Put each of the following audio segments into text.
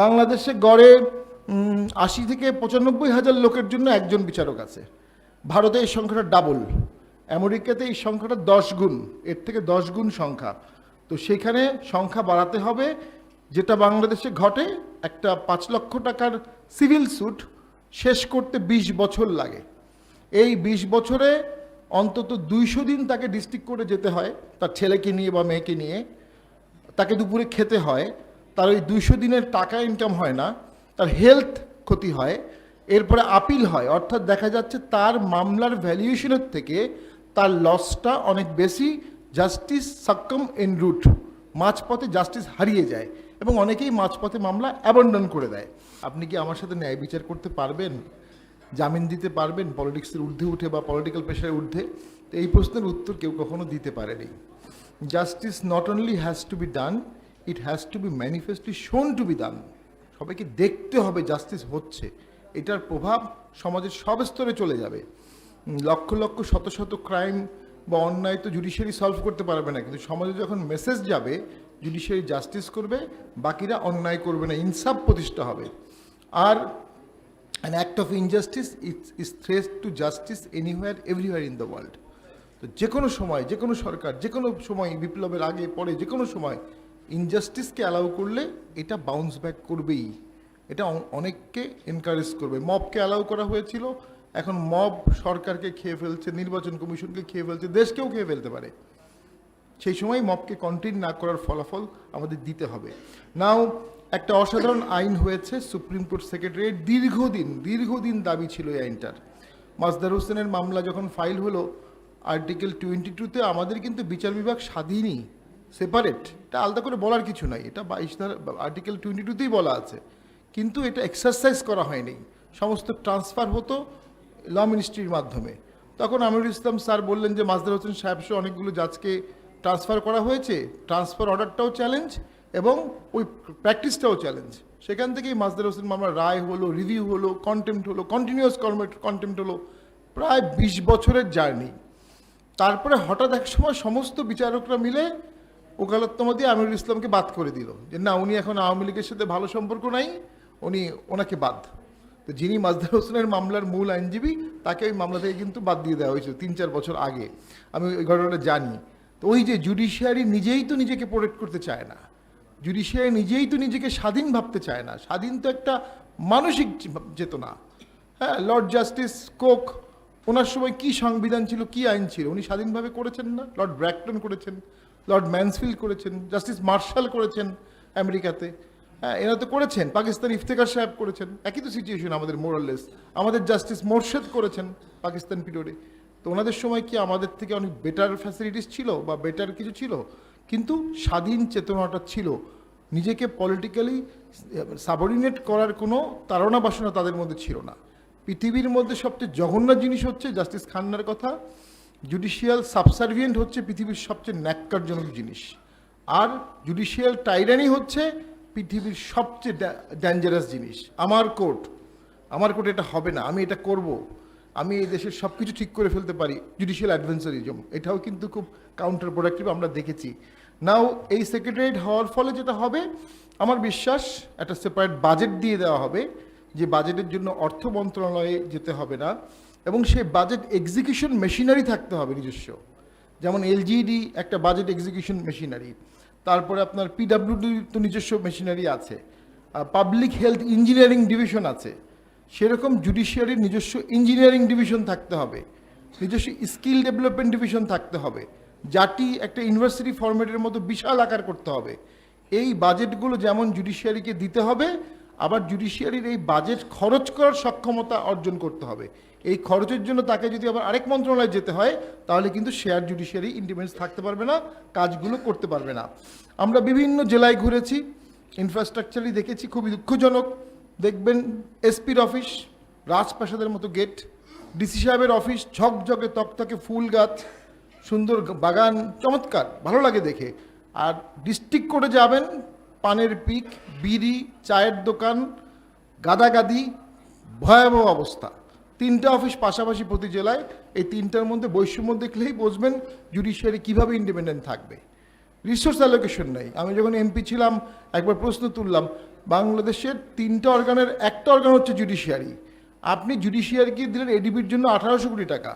বাংলাদেশে গড়ে আশি থেকে পঁচানব্বই হাজার লোকের জন্য একজন বিচারক আছে। ভারতে এই সংখ্যাটা ডাবল আমেরিকাতে এই সংখ্যাটা দশ গুণ। এর থেকে দশ গুণ সংখ্যা। তো সেখানে সংখ্যা বাড়াতে হবে, যেটা বাংলাদেশে ঘটে, একটা পাঁচ লক্ষ টাকার সিভিল স্যুট শেষ করতে ২০ বছর লাগে। এই ২০ বছরে অন্তত দুইশো দিন তাকে ডিস্ট্রিক্ট করে যেতে হয়, তার ছেলেকে নিয়ে বা মেয়েকে নিয়ে। তাকে দুপুরে খেতে হয়। তার ওই দুইশো দিনের টাকা ইনকাম হয় না, তার হেলথ ক্ষতি হয়, এরপরে আপিল হয়, অর্থাৎ দেখা যাচ্ছে তার মামলার ভ্যালুয়েশনের থেকে তার লসটা অনেক বেশি জাস্টিস সাক্কম এন রুট মাঝপথে জাস্টিস হারিয়ে যায় এবং অনেকেই মাঝপথে মামলা অ্যাবন্ডন করে দেয়। আপনি কি আমার সাথে ন্যায় বিচার করতে পারবেন? জামিন দিতে পারবেন? পলিটিক্সের ঊর্ধ্বে উঠে বা পলিটিক্যাল প্রেশারের ঊর্ধ্বে? তো এই প্রশ্নের উত্তর কেউ কখনো দিতে পারেনি। Justice not only has to be done it has to be manifestly seen to be ডান সবাইকে দেখতে হবে জাস্টিস হচ্ছে। এটার প্রভাব সমাজের সব স্তরে চলে যাবে। লক্ষ লক্ষ শত শত ক্রাইম বা অন্যায় তো জুডিশিয়ারি সলভ করতে পারবে না। কিন্তু সমাজে যখন মেসেজ যাবে জুডিশিয়ারি জাস্টিস করবে বাকিরা অন্যায় করবে না ইনসাফ প্রতিষ্ঠা হবে। আর an act of injustice is, is threat to justice anywhere everywhere in the world তো যে কোনো সময় যে কোনো সরকার যে কোনো সময় বিপ্লবের আগে পরে যে কোনো সময় ইনজাস্টিসকে অ্যালাউ করলে এটা বাউন্স ব্যাক করবেই। এটা অনেককে এনকারেজ করবে। মবকে অ্যালাউ করা হয়েছিল। এখন মব সরকারকে খেয়ে ফেলছে, নির্বাচন কমিশনকে খেয়ে ফেলছে, দেশকেও খেয়ে ফেলতে পারে। সেই সময় মবকে কন্টেইন না করার ফলাফল আমাদের দিতে হবে। নাও একটা অসাধারণ আইন হয়েছে সুপ্রিম কোর্ট সেক্রেটারি দীর্ঘদিন দীর্ঘদিন দাবি ছিল এই আইনটার। মাজদার হোসেনের মামলা যখন ফাইল হলো আর্টিকেল টোয়েন্টি টুতে আমাদের কিন্তু বিচার বিভাগ স্বাধীনই। সেপারেট এটা আলাদা করে বলার কিছু নাই। এটা বাইশ ধারা আর্টিকেল টোয়েন্টি টুতেই বলা আছে। কিন্তু এটা এক্সারসাইজ করা হয়নি। সমস্ত ট্রান্সফার হতো ল মিনিস্ট্রির মাধ্যমে। তখন আমিরুল ইসলাম স্যার বললেন যে মাজদার হোসেন সাহেব সহ অনেকগুলো জাজকে ট্রান্সফার করা হয়েছে। ট্রান্সফার অর্ডারটাও চ্যালেঞ্জ এবং ওই প্র্যাকটিসটাও চ্যালেঞ্জ সেখান থেকেই মাজদার হোসেন মামলার রায় হলো রিভিউ হলো কন্টেম্পট হলো কন্টিনিউয়াস কন্টেম্পট হলো। প্রায় বিশ বছরের জার্নি তারপরে হঠাৎ এক সময় সমস্ত বিচারকরা মিলে ওকালতনামা দিয়ে আমিরুল ইসলামকে বাদ করে দিল। যে না, উনি এখন আওয়ামী লীগের সাথে ভালো সম্পর্ক নাই, উনি ওনাকে বাদ। তো যিনি মাজদার হোসেনের মামলার মূল আইনজীবী, তাকে ওই মামলা থেকে কিন্তু বাদ দিয়ে দেওয়া হয়েছিল তিন চার বছর আগে। আমি ওই ঘটনাটা জানি। তো ওই যে জুডিশিয়ারি নিজেই তো নিজেকে প্রোটেক্ট করতে চায় না। জুডিশিয়ারি নিজেই তো নিজেকে স্বাধীন ভাবতে চায় না। স্বাধীন তো একটা মানসিক চেতনা। হ্যাঁ লর্ড জাস্টিস কোক ওনার সময় কি সংবিধান ছিল, কি আইন ছিল? উনি স্বাধীনভাবে করেছেন না? লর্ড ব্র্যাকটন করেছেন। লর্ড ম্যানসফিল্ড করেছেন জাস্টিস মার্শাল করেছেন আমেরিকাতে। হ্যাঁ এরা তো করেছেন, পাকিস্তান ইফতেখার সাহেব করেছেন। একই তো সিচুয়েশন আমাদের মোরাললেস আমাদের জাস্টিস মোর্শেদ করেছেন পাকিস্তান পিরিয়ডে। তো ওনাদের সময় কি আমাদের থেকে অনেক বেটার ফ্যাসিলিটিস ছিল বা বেটার কিছু ছিল? কিন্তু স্বাধীন চেতনাটা ছিল। নিজেকে পলিটিক্যালি সাবঅর্ডিনেট করার কোনো তাড়না বাসনা তাদের মধ্যে ছিল না। পৃথিবীর মধ্যে সবচেয়ে জঘন্য জিনিস হচ্ছে জাস্টিস খান্নার কথা। জুডিশিয়াল সাবসার্ভিয়েন্ট হচ্ছে পৃথিবীর সবচেয়ে ন্যাক্কারজনক জিনিস। আর জুডিশিয়াল টাইরানি হচ্ছে পৃথিবীর সবচেয়ে ডেঞ্জারাস জিনিস। আমার কোর্ট আমার কোর্ট এটা হবে না, আমি এটা করব। আমি এই দেশের সব কিছু ঠিক করে ফেলতে পারি জুডিশিয়াল অ্যাডভেঞ্চারিজম এটাও কিন্তু খুব কাউন্টার প্রোডাক্টিভ আমরা দেখেছি। নাও এই সেক্রেটারিয়েট হওয়ার ফলে যেটা হবে, আমার বিশ্বাস, একটা সেপারেট বাজেট দিয়ে দেওয়া হবে, যে বাজেটের জন্য অর্থ মন্ত্রণালয়ে যেতে হবে না। এবং সেই বাজেট এক্সিকিউশন মেশিনারি থাকতে হবে নিজস্ব। যেমন এলজিডি একটা বাজেট এক্সিকিউশন মেশিনারি তারপরে আপনার পিডাব্লিউডি তো নিজস্ব মেশিনারি আছে পাবলিক হেলথ ইঞ্জিনিয়ারিং ডিভিশন আছে, সেরকম জুডিশিয়ারির নিজস্ব ইঞ্জিনিয়ারিং ডিভিশন থাকতে হবে, নিজস্ব স্কিল ডেভেলপমেন্ট ডিভিশন থাকতে হবে, জাতি একটা ইউনিভার্সিটি ফরম্যাটের মতো বিশাল আকার করতে হবে। এই বাজেটগুলো যেমন জুডিশিয়ারিকে দিতে হবে আবার জুডিশিয়ারির এই বাজেট খরচ করার সক্ষমতা অর্জন করতে হবে। এই খরচের জন্য তাকে যদি আবার আরেক মন্ত্রণালয়ে যেতে হয়, তাহলে কিন্তু শেয়ার জুডিশিয়ারি ইন্ডিপেন্ডেন্স থাকতে পারবে না, কাজগুলো করতে পারবে না। আমরা বিভিন্ন জেলায় ঘুরেছি ইনফ্রাস্ট্রাকচারই দেখেছি, খুবই দুঃখজনক। দেখবেন এসপির অফিস রাজপ্রাসাদের মতো গেট ডিসি সাহেবের অফিস ঝকঝকে, তকতকে ফুল গাছ সুন্দর বাগান, চমৎকার, ভালো লাগে দেখে। আর ডিস্ট্রিক্ট কোর্টে যাবেন পানের পিক, বিড়ি, চায়ের দোকান, গাদাগাদি, ভয়াবহ অবস্থা। তিনটা অফিস পাশাপাশি প্রতি জেলায় এই তিনটার মধ্যে বৈষম্য দেখলেই বুঝবেন জুডিশিয়ারি কীভাবে ইন্ডিপেন্ডেন্ট থাকবে। রিসোর্স অ্যালোকেশন নেই। আমি যখন এমপি ছিলাম, একবার প্রশ্ন তুললাম, বাংলাদেশের তিনটা অর্গানের একটা অর্গান হচ্ছে জুডিশিয়ারি আপনি জুডিশিয়ারিকে দিলেন এডিবির জন্য আঠারোশো কোটি টাকা।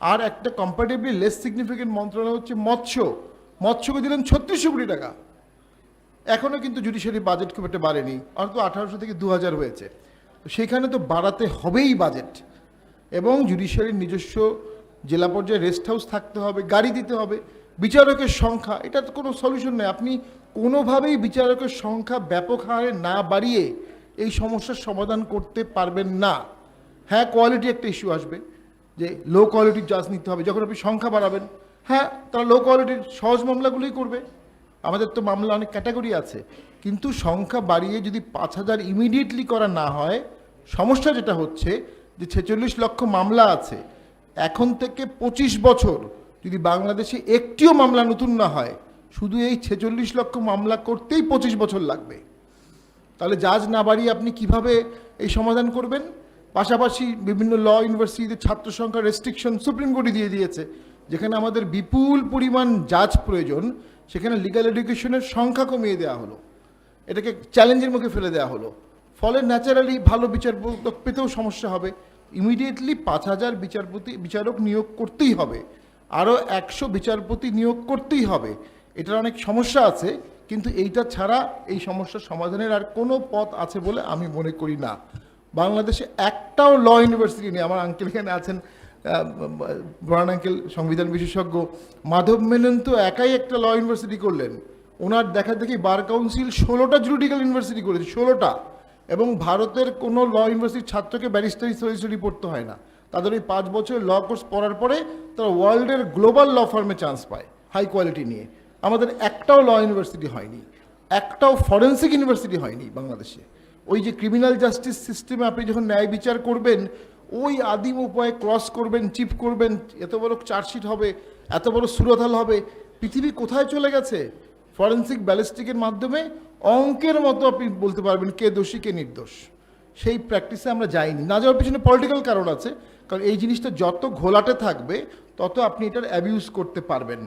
আর একটা কম্পারেটিভলি লেস সিগনিফিকেন্ট মন্ত্রণালয় হচ্ছে মৎস্য। মৎস্যকে দিলেন ছত্রিশশো কোটি টাকা। এখনও কিন্তু জুডিশিয়ারি বাজেট খুব একটা বাড়েনি, অন্তত আঠারোশো থেকে দু হাজার হয়েছে। সেখানে তো বাড়াতে হবেই বাজেট এবং জুডিশিয়ারির নিজস্ব জেলা পর্যায়ে রেস্ট হাউস থাকতে হবে, গাড়ি দিতে হবে, বিচারকের সংখ্যা, এটা তো কোনো সলিউশন নেই আপনি কোনোভাবেই বিচারকের সংখ্যা ব্যাপক হারে না বাড়িয়ে এই সমস্যার সমাধান করতে পারবেন না। হ্যাঁ কোয়ালিটি একটা ইস্যু আসবে, যে লো কোয়ালিটির জাজ নিতে হবে। যখন আপনি সংখ্যা বাড়াবেন হ্যাঁ তারা লো কোয়ালিটির সহজ মামলাগুলোই করবে। আমাদের তো মামলা অনেক ক্যাটাগরি আছে। কিন্তু সংখ্যা বাড়িয়ে যদি পাঁচ হাজার ইমিডিয়েটলি করা না হয়, সমস্যা যেটা হচ্ছে যে ছেচল্লিশ লক্ষ মামলা আছে। এখন থেকে পঁচিশ বছর যদি বাংলাদেশে একটিও মামলা নতুন না হয়, শুধু এই ছেচল্লিশ লক্ষ মামলা করতেই পঁচিশ বছর লাগবে। তাহলে জাজ না বাড়িয়ে আপনি কীভাবে এই সমাধান করবেন? পাশাপাশি বিভিন্ন ল ইউনিভার্সিটিতে ছাত্র সংখ্যা রেস্ট্রিকশন সুপ্রিম কোর্টে দিয়ে দিয়েছে, যেখানে আমাদের বিপুল পরিমাণ জাজ প্রয়োজন। সেখানে লিগ্যাল এডুকেশনের সংখ্যা কমিয়ে দেওয়া হলো। এটাকে চ্যালেঞ্জের মুখে ফেলে দেওয়া হলো। ফলে ন্যাচারালি ভালো বিচারপতি পেতেও সমস্যা হবে। ইমিডিয়েটলি পাঁচ হাজার বিচারপতি, বিচারক নিয়োগ করতেই হবে। আরও একশো বিচারপতি নিয়োগ করতেই হবে। এটার অনেক সমস্যা আছে, কিন্তু এইটা ছাড়া এই সমস্যার সমাধানের আর কোনো পথ আছে বলে আমি মনে করি না। বাংলাদেশে একটাও ল ইউনিভার্সিটি নেই। আমার আঙ্কেল এখানে আছেন। বরান আঙ্কেল, সংবিধান বিশেষজ্ঞ মাধব মেনন তো একাই একটা ল ইউনিভার্সিটি করলেন। ওনার দেখা দেখি বার কাউন্সিল ষোলোটা জুডিক্যাল ইউনিভার্সিটি করেছে, ষোলোটা। এবং ভারতের কোনো ল ইউনিভার্সিটির ছাত্রকে ব্যারিস্টারি সলিসিটি পড়তে হয় না, তাদের ওই পাঁচ বছর ল কোর্স পড়ার পরে তারা ওয়ার্ল্ডের গ্লোবাল ল ফার্মে চান্স পায় হাই কোয়ালিটি নিয়ে। আমাদের একটাও ল ইউনিভার্সিটি হয়নি, একটাও ফরেন্সিক ইউনিভার্সিটি হয়নি বাংলাদেশে। ওই যে ক্রিমিনাল জাস্টিস সিস্টেমে আপনি যখন ন্যায় বিচার করবেন ওই আদিম উপায়ে ক্রস করবেন, চিপ করবেন, এত বড় চার্জশিট হবে, এত বড় সুরতাল হবে, পৃথিবী কোথায় চলে গেছে? ফরেন্সিক ব্যালিস্টিকের মাধ্যমে অঙ্কের মতো আপনি বলতে পারবেন কে দোষী, কে নির্দোষ। সেই প্র্যাকটিসে আমরা যাইনি। না যাওয়ার পিছনে পলিটিক্যাল কারণ আছে, কারণ এই জিনিসটা যত ঘোলাটে থাকবে, তত আপনি এটার অ্যাবিউজ করতে পারবেন।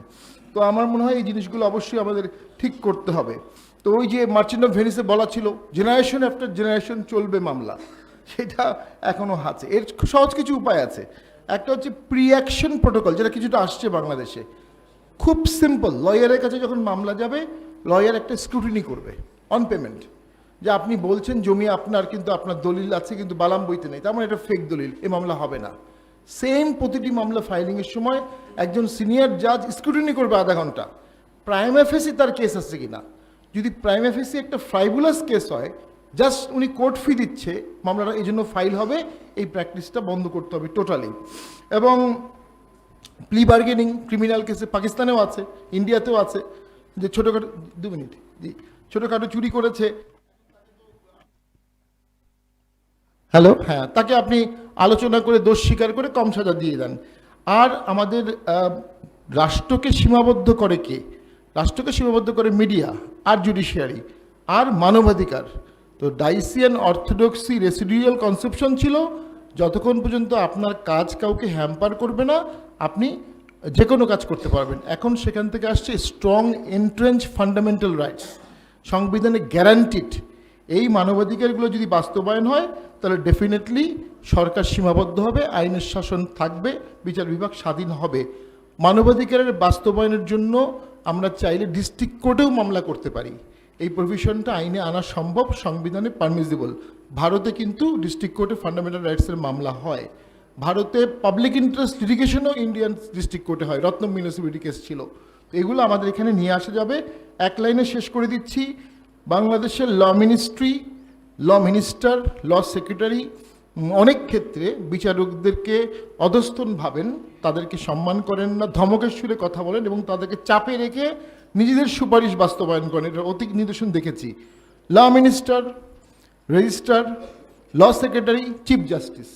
তো আমার মনে হয় এই জিনিসগুলো অবশ্যই আমাদের ঠিক করতে হবে। তো ওই যে মার্চেন্ট অফ ভেনিসে বলা ছিল জেনারেশন আফটার জেনারেশন চলবে মামলা। সেটা এখনও আছে। এর সহজ কিছু উপায় আছে। একটা হচ্ছে প্রি অ্যাকশন প্রোটোকল যেটা কিছুটা আসছে বাংলাদেশে। খুব সিম্পল লয়ারের কাছে যখন মামলা যাবে লয়ার একটা স্ক্রুটিনি করবে অন পেমেন্ট যে আপনি বলছেন জমি আপনার, কিন্তু আপনার দলিল আছে, কিন্তু বালাম বইতে নেই। তার মানে এটা ফেক দলিল, এ মামলা হবে না। সেম প্রতিটি মামলা ফাইলিংয়ের সময় একজন সিনিয়র জাজ স্ক্রুটিনি করবে আধা ঘণ্টা। প্রাইম এফএসি তার কেস আছে কিনা? যদি প্রাইম এফএসি একটা ফ্রাইবুলাস কেস হয় জাস্ট উনি কোর্ট ফি দিচ্ছে মামলাটা এই জন্য ফাইল হবে এই প্র্যাকটিসটা বন্ধ করতে হবে টোটালি। এবং প্লি বার্গেনিং ক্রিমিনাল কেসে পাকিস্তানেও আছে ইন্ডিয়াতেও আছে যে ছোটোখাটো দু মিনিট জি ছোটোখাটো চুরি করেছে। হ্যালো? হ্যাঁ তাকে আপনি আলোচনা করে দোষ স্বীকার করে কম সাজা দিয়ে দেন। আর আমাদের রাষ্ট্রকে সীমাবদ্ধ করে কে? রাষ্ট্রকে সীমাবদ্ধ করে মিডিয়া আর জুডিশিয়ারি আর মানবাধিকার। তো ডাইসিয়ান অর্থোডক্সি রেসিডুয়াল কনসেপশন ছিল, যতক্ষণ পর্যন্ত আপনার কাজ কাউকে হ্যাম্পার করবে না, আপনি যে কোনো কাজ করতে পারবেন। এখন সেখান থেকে আসছে স্ট্রং এন্ট্রেঞ্চ ফান্ডামেন্টাল রাইটস সংবিধানে গ্যারান্টিড এই মানবাধিকারগুলো যদি বাস্তবায়ন হয়, তাহলে ডেফিনেটলি সরকার সীমাবদ্ধ হবে, আইনের শাসন থাকবে, বিচার বিভাগ স্বাধীন হবে। মানবাধিকারের বাস্তবায়নের জন্য আমরা চাইলে ডিস্ট্রিক্ট কোর্টেও মামলা করতে পারি। এই প্রভিশনটা আইনে আনা সম্ভব, সংবিধানে পারমিসিবল ভারতে কিন্তু ডিস্ট্রিক্ট কোর্টে ফান্ডামেন্টাল রাইটসের মামলা হয়। ভারতে পাবলিক ইন্টারেস্ট লিটিগেশনও ইন্ডিয়ান ডিস্ট্রিক্ট কোর্টে হয় রত্ন মিউনিসিপ্যালিটি কেস ছিল। তো এগুলো আমাদের এখানে নিয়ে আসা যাবে। এক লাইনে শেষ করে দিচ্ছি। বাংলাদেশের law ministry law minister law secretary অনেক ক্ষেত্রে বিচারকদেরকে অধস্থন ভাবেন, তাদেরকে সম্মান করেন না, ধমকের সুরে কথা বলেন এবং তাদেরকে চাপে রেখে নিজেদের সুপারিশ বাস্তবায়ন করেন, এটা অতি নিদর্শন দেখেছি। Law minister, registrar, law secretary, chief justice.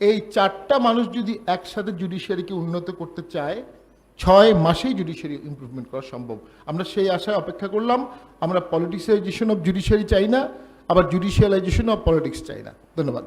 এই চারটা মানুষ যদি একসাথে জুডিশিয়ারিকে উন্নত করতে চায়, ছয় মাসেই জুডিশিয়ারি ইমপ্রুভমেন্ট করা সম্ভব। আমরা সেই আশায় অপেক্ষা করলাম, আমরা পলিটিক্সাইজেশন অফ জুডিশিয়ারি চাই না, আবার জুডিশিয়ালাইজেশন অফ পলিটিক্স চাই না। ধন্যবাদ।